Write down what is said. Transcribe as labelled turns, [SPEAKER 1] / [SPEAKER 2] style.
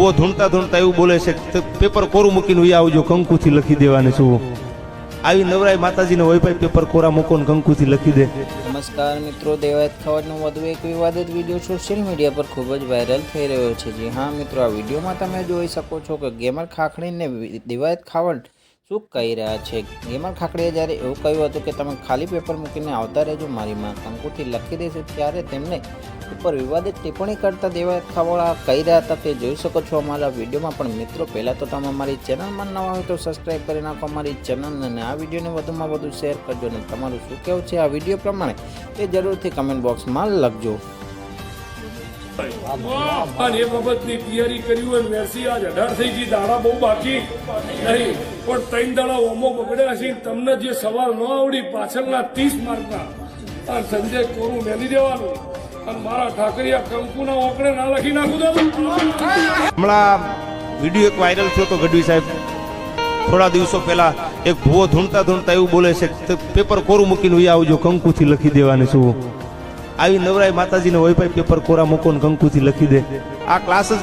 [SPEAKER 1] ભૂવો ધૂણતા ધૂણતા એવું બોલે છે પેપર કોરું મૂકીને હોય આવજો, કંકુથી લખી દેવાને શું આવી નવરાય માતાજીને હોય ભાઈ પેપર કોરા મૂકો ને કંકુથી લખી દે.
[SPEAKER 2] નમસ્કાર મિત્રો, દેવાયત ખવડનો વધુ એક વિવાદિત વીડિયો સોશિયલ મીડિયા પર ખૂબ જ વાયરલ થઈ રહ્યો છે. જી હા મિત્રો, આ વિડીયોમાં તમે જોઈ શકો છો કે ગેમર ખાખડીને દેવાયત ખાવડ શું કહી રહ્યા છે? ગેમર ખાખડીએ જ્યારે એવું કહ્યું હતું કે તમે ખાલી પેપર મૂકીને આવતા રહેજો, મારી માં કંકુથી લખી દેશે, ત્યારે તેમને ઉપર વિવાદિત ટિપ્પણી કરતા દેવા ખાવડા કહી રહ્યા હતા તે જોઈ શકો છો, અમારા વિડીયોમાં પણ મિત્રો, પહેલાં તો તમે અમારી ચેનલમાં નવા હોય તો સબસ્ક્રાઈબ કરી નાખો, અમારી ચેનલને અને આ વિડીયોને વધુમાં વધુ શેર કરજો અને તમારું શું કહેવું છે આ વીડિયો પ્રમાણે એ જરૂરથી કમેન્ટ બોક્સમાં લખજો.
[SPEAKER 3] અને એ બાબતની તૈયારી કરી અને વેરસી આજ અઢાર થઈ ગઈ, દાડા બહુ બાકી. નહીં, પણ ત્રણ દાડા ઓમો બગડ્યા છે તમને જે સવાલ ન આવડી પાછળના ત્રીસ માર્કના અને સંજય કોરું મેલી દેવાનું. અને મારા ઠાકરિયા કંકુના ઓકડે ના લખી નાખું દઉં
[SPEAKER 1] હમણાં વીડિયો એક વાયરલ થયો તો ગઢવી સાહેબ. થોડા દિવસો પહેલા એક ભૂવો ધૂણતા ધૂણતા એવું બોલે છે પેપર કોરું મૂકીને આવજો, કંકુથી લખી દેવાની શું? આવી નવરાય માતાજીને હોય ભાઈ પેપર કોરા મૂકો ને કંકુથી લખી દે. આ ક્લાસ જ